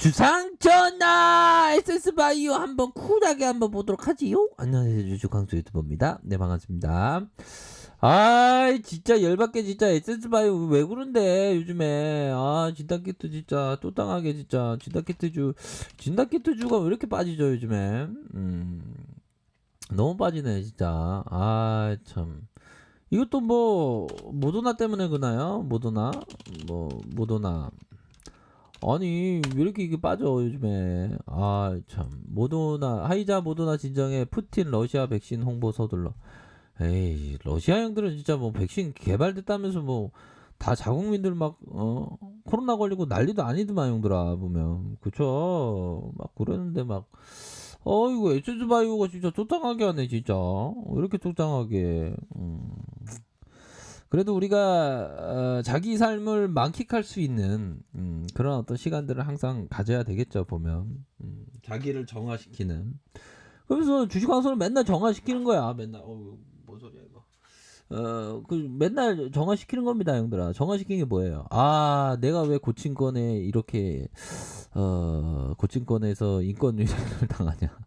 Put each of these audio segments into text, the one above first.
주상 전화 SS 바이오 한번 쿨하게 한번 보도록 하지요. 안녕하세요. 주주 강수 유튜버입니다. 네 반갑습니다. 아 진짜 열받게 진짜 SS 바이오 왜 그런데 요즘에? 아 진단키트 진짜 또 당하게 진짜 진단키트 주 진단키트 주가 왜 이렇게 빠지죠 요즘에? 음 너무 빠지네 진짜. 아 참. 이것도 뭐 모더나 때문에 그나요? 모더나? 뭐 모더나 아니 왜 이렇게 이게 빠져 요즘에? 아 참. 모더나 하이자 모더나 진정에 푸틴 러시아 백신 홍보 서둘러. 에이 러시아 형들은 진짜 뭐 백신 개발됐다면서 뭐 다 자국민들 막 어 코로나 걸리고 난리도 아니더만 형들아 보면. 그쵸? 막 그러는데 막. 어이구 에스즈 바이오가 진짜 쫓당하게 하네 진짜. 왜 이렇게 쫓당하게. 음. 그래도 우리가 어, 자기 삶을 만끽할 수 있는 음, 그런 어떤 시간들을 항상 가져야 되겠죠 보면. 음, 자기를 정화시키는. 그래서 주식왕선을 맨날 정화시키는 거야. 맨날 어우 뭔 소리야 이거. 어 그 맨날 정화시키는 겁니다 형들아. 정화시키는 게 뭐예요? 아 내가 왜 고친권에 이렇게 어 고친권에서 인권 유린을 당하냐.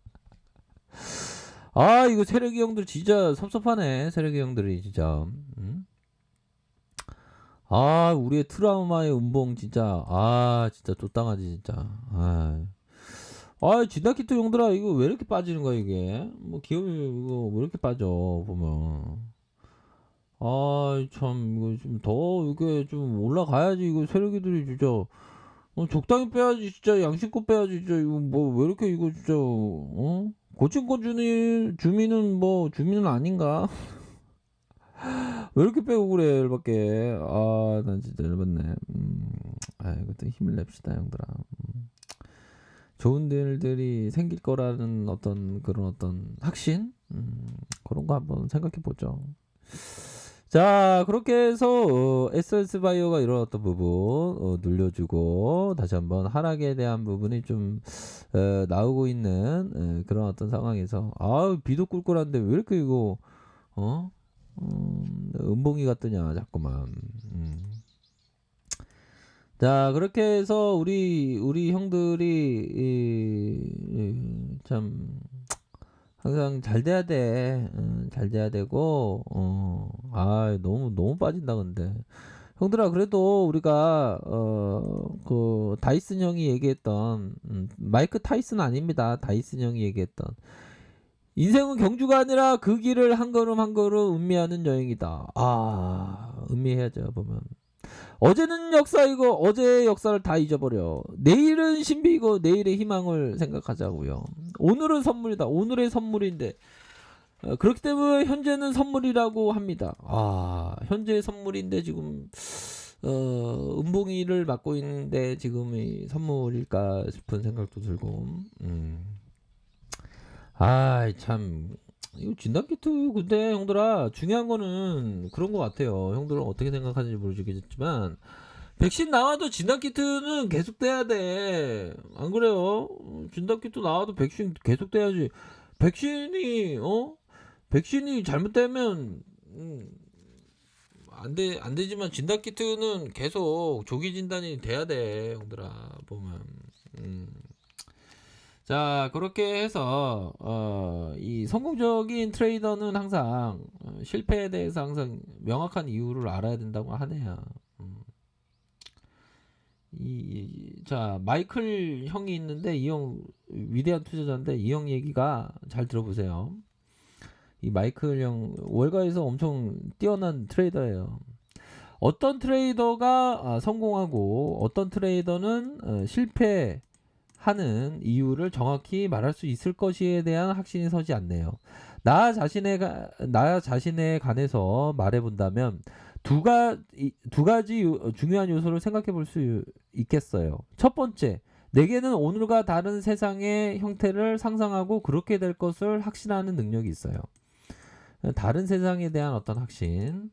아 이거 세력이 형들 진짜 섭섭하네. 세력이 형들이 진짜. 음? 아 우리의 트라우마의 음봉 진짜. 아 진짜 쫓당하지 진짜. 아, 아 진다키트 형들아 이거 왜 이렇게 빠지는 거야 이게? 뭐 기업이 이거 왜 이렇게 빠져 보면. 아 참 이거 좀 더 이게 좀 올라가야지 이거 세력이들이 진짜. 어, 적당히 빼야지 진짜. 양심껏 빼야지 진짜. 이거 뭐 왜 이렇게 이거 진짜 어? 고층권 주민 주민은 뭐 주민은 아닌가 왜 이렇게 빼고 그래 열받게? 아난 진짜 열받네. 음, 아 이것도 힘을 냅시다 형들아. 음. 좋은 일들이 생길 거라는 어떤 그런 어떤 확신? 음, 그런 거 한번 생각해 보죠. 자 그렇게 해서 어, SS 바이오가 이런 어떤 부분 어, 눌려주고 다시 한번 하락에 대한 부분이 좀 어, 나오고 있는 어, 그런 어떤 상황에서 아 비도 꿀꿀한데 왜 이렇게 이거 어 음, 은봉이 같더냐 자꾸만 음. 자 그렇게 해서 우리 우리 형들이 이, 이, 참 항상 잘 돼야 돼. 음, 잘 돼야 되고 어. 아, 너무 너무 빠진다 근데. 형들아 그래도 우리가 어 그 다이슨 형이 얘기했던 음, 마이크 타이슨 아닙니다. 다이슨 형이 얘기했던 인생은 경주가 아니라 그 길을 한 걸음 한 걸음 음미하는 여행이다. 아, 음미해야죠, 보면. 어제는 역사이고 어제의 역사를 다 잊어버려. 내일은 신비이고 내일의 희망을 생각하자고요. 오늘은 선물이다. 오늘의 선물인데 어, 그렇기 때문에 현재는 선물이라고 합니다. 아, 현재의 선물인데 지금 어, 음봉이를 맡고 있는데 지금 이 선물일까 싶은 생각도 들고. 음. 아, 참 이거 진단 키트 근데 형들아 중요한 거는 그런 거 같아요. 형들은 어떻게 생각하는지 모르겠지만 백신 나와도 진단 키트는 계속 돼야 돼. 안 그래요? 진단 키트 나와도 백신 계속 돼야지. 백신이 어? 백신이 잘못되면 음, 안 돼, 안 되지만 진단 키트는 계속 조기 진단이 돼야 돼, 형들아, 보면. 음. 자, 그렇게 해서, 어, 이 성공적인 트레이더는 항상 어, 실패에 대해서 항상 명확한 이유를 알아야 된다고 하네요. 음. 이, 자, 마이클 형이 있는데, 이 형, 위대한 투자자인데, 이 형 얘기가 잘 들어보세요. 이 마이클 형, 월가에서 엄청 뛰어난 트레이더예요. 어떤 트레이더가 아, 성공하고, 어떤 트레이더는 어, 실패, 하는 이유를 정확히 말할 수 있을 것에 대한 확신이 서지 않네요. 나 자신에 가, 나 자신에 관해서 말해 본다면 두가 두 가지 요- 중요한 요소를 생각해 볼 수 있겠어요. 첫 번째, 내게는 오늘과 다른 세상의 형태를 상상하고 그렇게 될 것을 확신하는 능력이 있어요. 다른 세상에 대한 어떤 확신.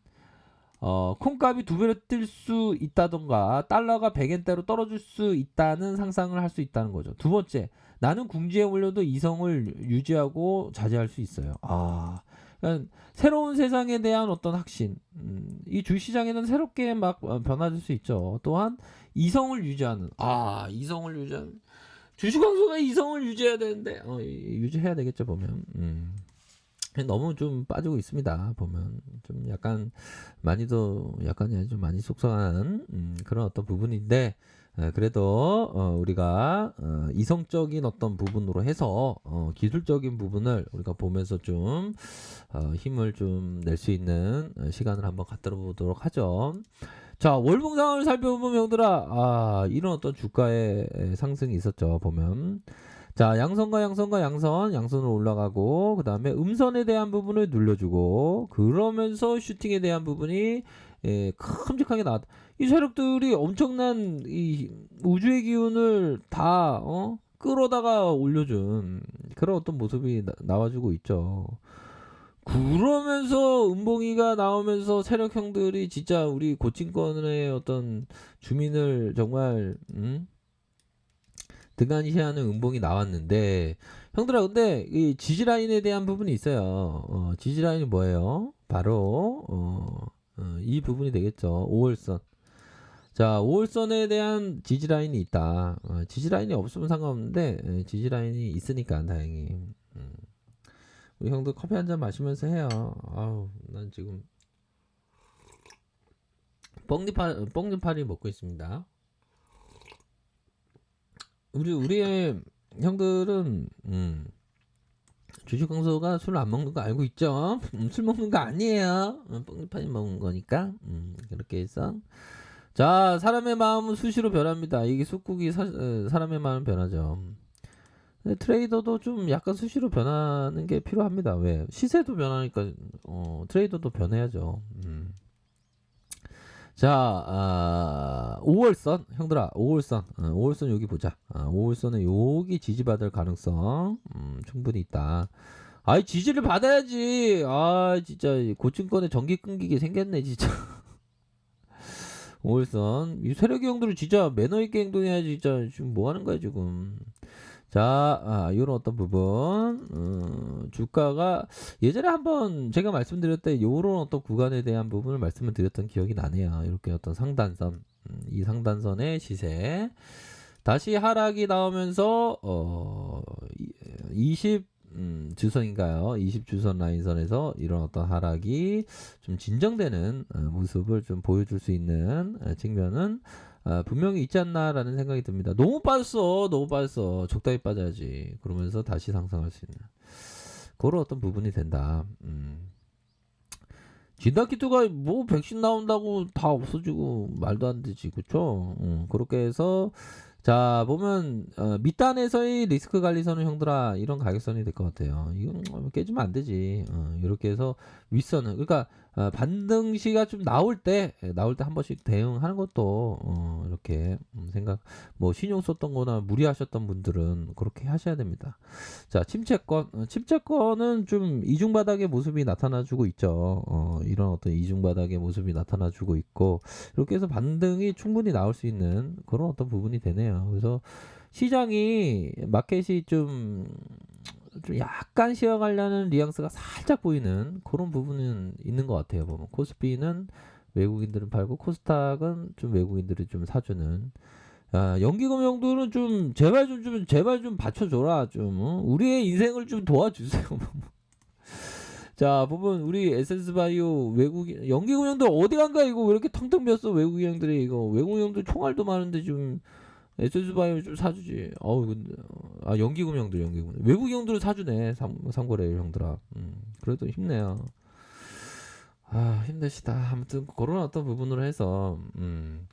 어, 콩값이 두 배로 뛸 수 있다던가 달러가 100엔대로 떨어질 수 있다는 상상을 할 수 있다는 거죠. 두 번째, 나는 궁지에 올려도 이성을 유지하고 자제할 수 있어요. 아, 그러니까 새로운 세상에 대한 어떤 확신. 음, 이 주시장에는 새롭게 막 어, 변화될 수 있죠. 또한 이성을 유지하는. 아, 이성을 유지하는. 주식광수가 이성을 유지해야 되는데 어, 이- 유지해야 되겠죠 보면. 음. 너무 좀 빠지고 있습니다. 보면 좀 약간 많이도 약간이 좀 많이 속상한 음, 그런 어떤 부분인데 에, 그래도 어, 우리가 어, 이성적인 어떤 부분으로 해서 어, 기술적인 부분을 우리가 보면서 좀 어, 힘을 좀 낼 수 있는 어, 시간을 한번 갖도록 보도록 하죠. 자 월봉 상황을 살펴보면 형들아 아 이런 어떤 주가의 에, 상승이 있었죠 보면 자 양선과 양선과 양선 양선으로 올라가고 그 다음에 음선에 대한 부분을 눌러주고 그러면서 슈팅에 대한 부분이 예, 큼직하게 나왔다. 이 세력들이 엄청난 이 우주의 기운을 다 어? 끌어다가 올려준 그런 어떤 모습이 나, 나와주고 있죠. 그러면서 은봉이가 나오면서 세력형들이 진짜 우리 고층권의 어떤 주민을 정말 음? 등한시하는 은봉이 나왔는데 형들아 근데 이 지지라인에 대한 부분이 있어요. 어, 지지라인이 뭐예요? 바로 어, 어, 이 부분이 되겠죠. 5월선. 자, 5월선에 대한 지지라인이 있다. 어, 지지라인이 없으면 상관없는데 에, 지지라인이 있으니까 다행히. 음. 우리 형도 커피 한 잔 마시면서 해요. 아우, 난 지금 뻥잎파 뻥잎파리 먹고 있습니다. 우리 우리의 형들은 음, 주식 강소가 술 안 먹는 거 알고 있죠? 음, 술 먹는 거 아니에요. 음, 뻥잎파리 먹는 거니까. 음, 그렇게 해서 자 사람의 마음은 수시로 변합니다. 이게 숙국이 사, 어, 사람의 마음은 변하죠. 트레이더도 좀 약간 수시로 변하는 게 필요합니다. 왜? 시세도 변하니까 어, 트레이더도 변해야죠. 음. 자, 아, 5월선 형들아, 5월선, 어, 5월선 여기 보자. 아, 5월선은 여기 지지받을 가능성 음, 충분히 있다. 아이 지지를 받아야지. 아 진짜 고층권에 전기 끊기게 생겼네 진짜. 5월선 이 세력의 형들은 진짜 매너 있게 행동해야지 진짜 지금 뭐 하는 거야 지금. 자, 아, 이런 어떤 부분, 어, 주가가 예전에 한번 제가 말씀드렸던 요런 어떤 구간에 대한 부분을 말씀을 드렸던 기억이 나네요. 이렇게 어떤 상단선, 음, 이 상단선의 시세. 다시 하락이 나오면서, 어, 이- 20, 음, 주선인가요? 20 주선 라인선에서 이런 어떤 하락이 좀 진정되는 어, 모습을 좀 보여줄 수 있는 어, 측면은 아, 분명히 있지 않나라는 생각이 듭니다. 너무 빠졌어, 너무 빠졌어. 적당히 빠져야지. 그러면서 다시 상승할 수 있는 그런 어떤 부분이 된다. 음. 진다키트가 뭐 백신 나온다고 다 없어지고 말도 안 되지, 그쵸? 음, 그렇게 해서 자 보면 어, 밑단에서의 리스크 관리선은 형들아 이런 가격선이 될 것 같아요. 이건 뭐 깨지면 안 되지. 어, 이렇게 해서 윗선은 그러니까 어, 반등시가 좀 나올 때 예, 나올 때 한 번씩 대응하는 것도 어, 이렇게 음, 생각 뭐 신용 썼던 거나 무리하셨던 분들은 그렇게 하셔야 됩니다. 자 침체권 어, 침체권은 좀 이중 바닥의 모습이 나타나 주고 있죠. 어, 이런 어떤 이중 바닥의 모습이 나타나 주고 있고 이렇게 해서 반등이 충분히 나올 수 있는 그런 어떤 부분이 되네요. 그래서 시장이 마켓이 좀, 좀 약간 쉬어가려는 뉘앙스가 살짝 보이는 그런 부분은 있는 것 같아요. 보면 코스피는 외국인들은 팔고 코스닥은 좀 외국인들이 좀 사주는 아, 연기금형들은 좀 제발 좀, 좀 제발 좀 받쳐줘라 좀 어? 우리의 인생을 좀 도와주세요. 자 보면 우리 에센스바이오 외국인 연기금형들 어디 간가 이거 왜 이렇게 텅텅 비었어 외국인형들이 이거 외국인형들 총알도 많은데 좀 에센스바이오 좀 사주지. 어우 근데 어, 아 연기금형들 연기금 외국인형들은 사주네 삼, 삼거래 형들아. 음, 그래도 힘내요. 아 힘내시다. 아무튼 그런 어떤 부분으로 해서 음.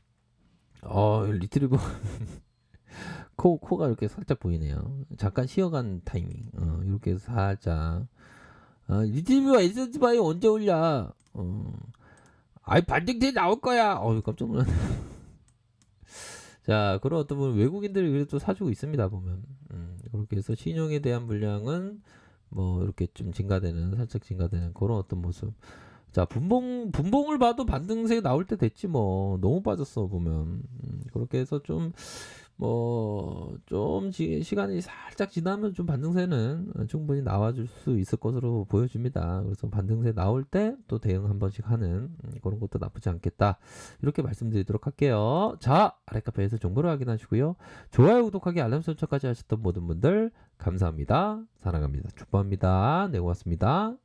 어 리트리버 코 코가 이렇게 살짝 보이네요. 잠깐 쉬어간 타이밍. 어 이렇게 살짝 어, 리트리버 에센스 바이 언제 올려? 어. 아이 반등대 나올 거야. 어우 깜짝 놀랐네. 자 그런 어떤 분 외국인들이 그래도 사주고 있습니다 보면 음, 그렇게 해서 신용에 대한 물량은 뭐 이렇게 좀 증가되는 살짝 증가되는 그런 어떤 모습. 자 분봉 분봉을 봐도 반등세 나올 때 됐지 뭐 너무 빠졌어 보면 음, 그렇게 해서 좀 뭐좀 시간이 살짝 지나면 좀 반등세는 어, 충분히 나와줄 수 있을 것으로 보여집니다. 그래서 반등세 나올 때 또 대응 한 번씩 하는 음, 그런 것도 나쁘지 않겠다. 이렇게 말씀드리도록 할게요. 자, 아래 카페에서 정보를 확인하시고요. 좋아요, 구독하기, 알람 설정까지 하셨던 모든 분들 감사합니다. 사랑합니다. 축복합니다. 네, 고맙습니다.